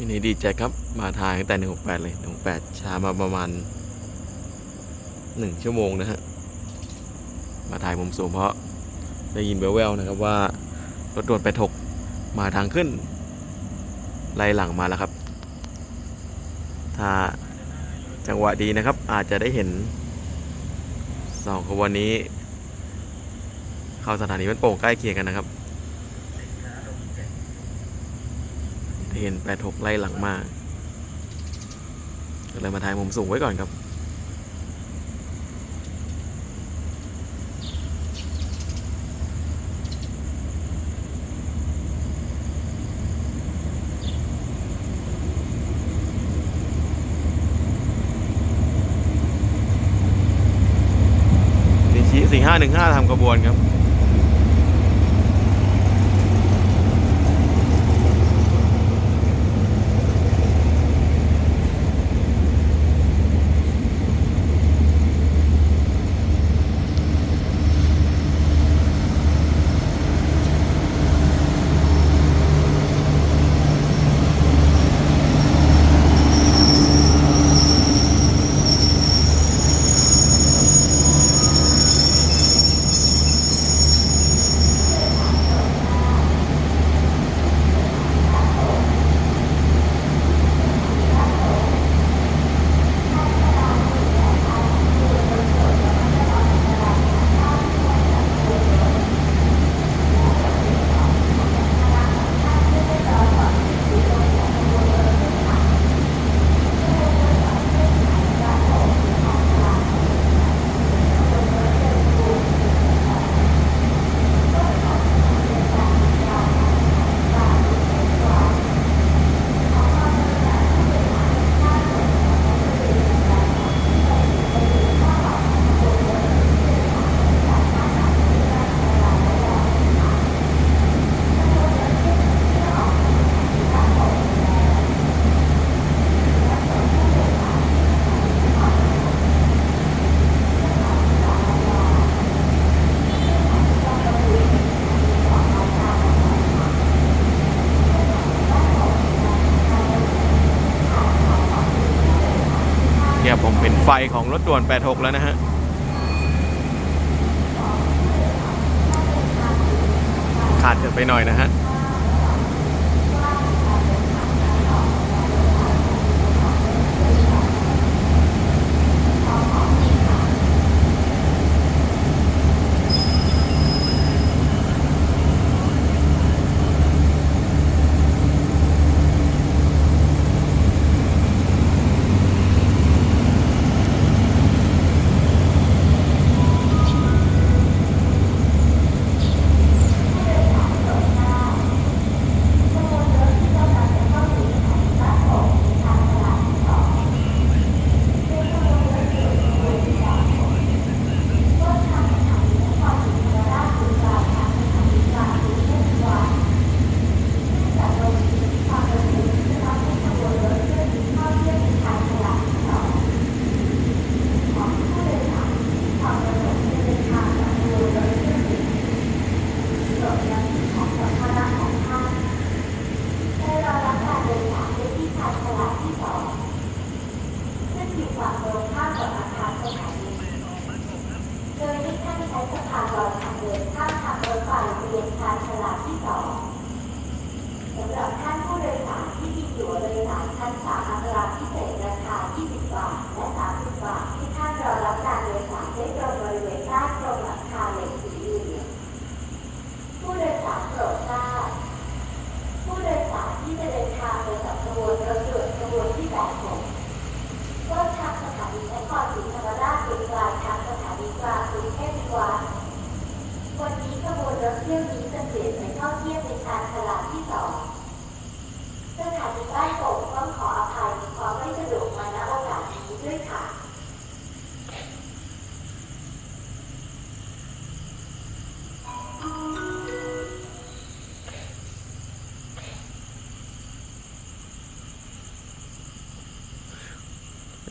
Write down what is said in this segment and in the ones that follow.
มินิดีแจ็คครับ มาทางตั้งแต่หนึ่งแปดเลยหนึ่งแปดช้ามาประมาณหนึ่งชั่วโมงนะฮะ มาถ่ายมุมสูงเพราะได้ยินแววๆนะครับว่ารถด่วนไปถกมาทางขึ้น ไล่หลังมาแล้วครับ ถ้าจังหวะดีนะครับ อาจจะได้เห็นสองขบวนนี้ เข้าสถานีมันโป่งใกล้เคียงกันนะครับ เห็นแปดหกไล่หลังมาก็เลยมาถ่ายมุมสูงไว้ก่อนครับสี่สี่ห้าหนึ่งห้าทำกระบวนครับ เนี่ยผมเห็นไฟของรถด่วน 86 แล้วนะฮะขาดเกินไปหน่อยนะฮะ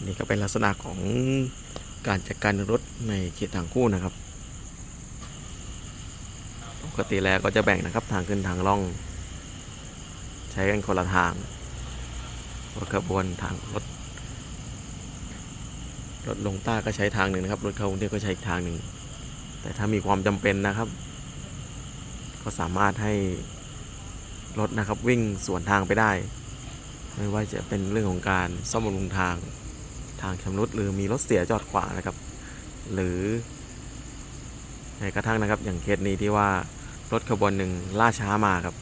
นนี้ก็เป็นลักษณะของการจัดการรถในเขตทางคู่นะครับ ปกติแล้วก็จะแบ่งนะครับทางขึ้นทางล่อง ใช้กันคนละทางรถขบวนทางรถรถลงใต้ก็ใช้ทางหนึ่งนะครับ รถเข้ากรุงเทพก็ใช้อีกทางหนึ่ง แต่ถ้ามีความจำเป็นนะครับ ก็สามารถให้รถนะครับวิ่งสวนทางไปได้ ไม่ว่าจะเป็นเรื่องของการซ่อมบำรุงทาง ทางชำรุดหรือมีรถเสียจอดขวางนะครับ หรือในกระทั่งนะครับ อย่างเคสนี้ที่ว่ารถขบวนหนึ่งล่าช้ามาครับ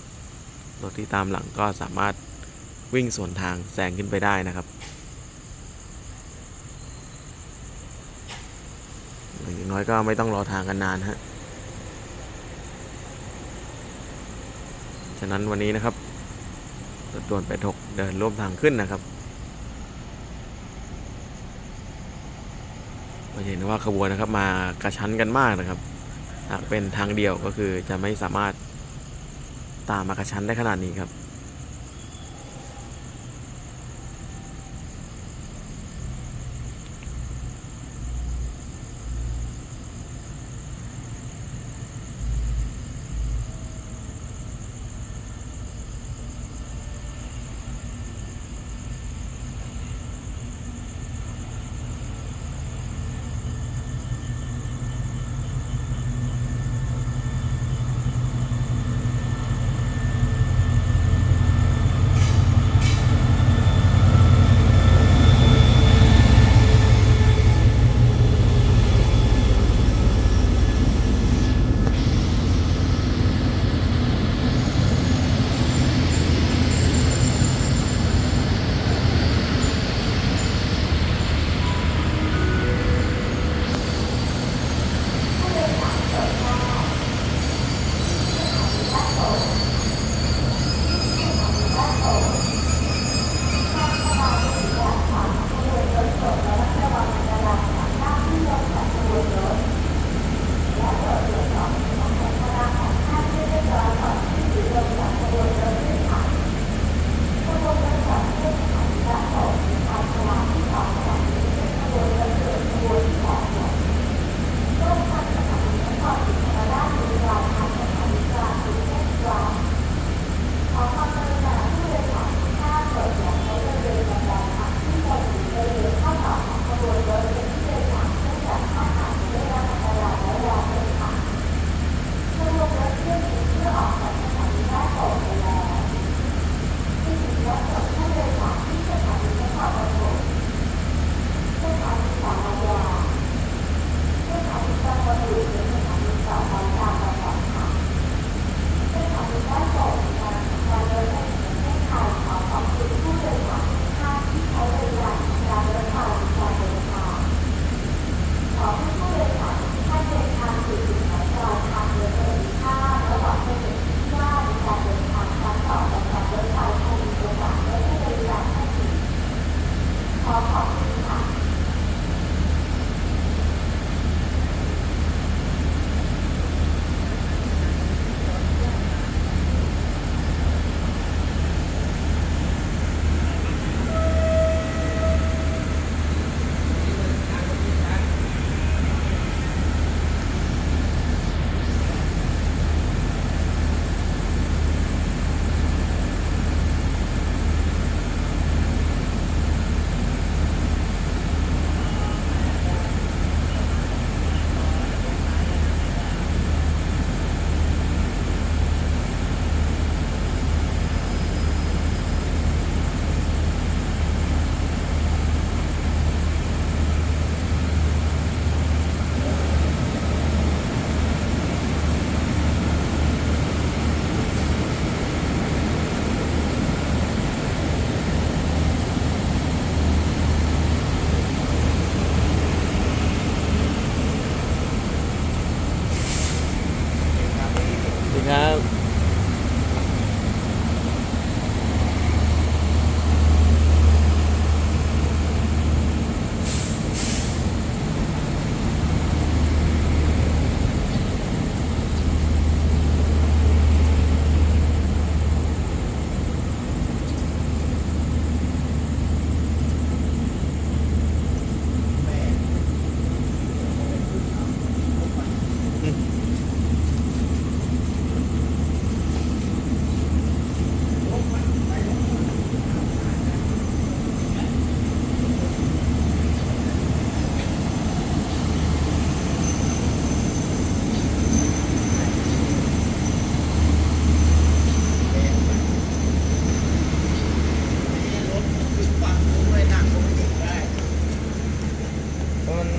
รถที่ตามหลังก็สามารถวิ่งสวนทางแซงขึ้นไปได้นะครับอย่างน้อยก็ไม่ต้องรอทางกันนานฮะ ฉะนั้นวันนี้นะครับรถด่วนไปถกเดินร่วมทางขึ้นนะครับเราจะ เห็นว่าขบวนนะครับมากระชั้นกันมากนะครับ หากเป็นทางเดียวก็คือจะไม่สามารถตามมากระชั้นได้ขนาดนี้ครับ 好好，谢谢啊。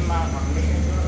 mga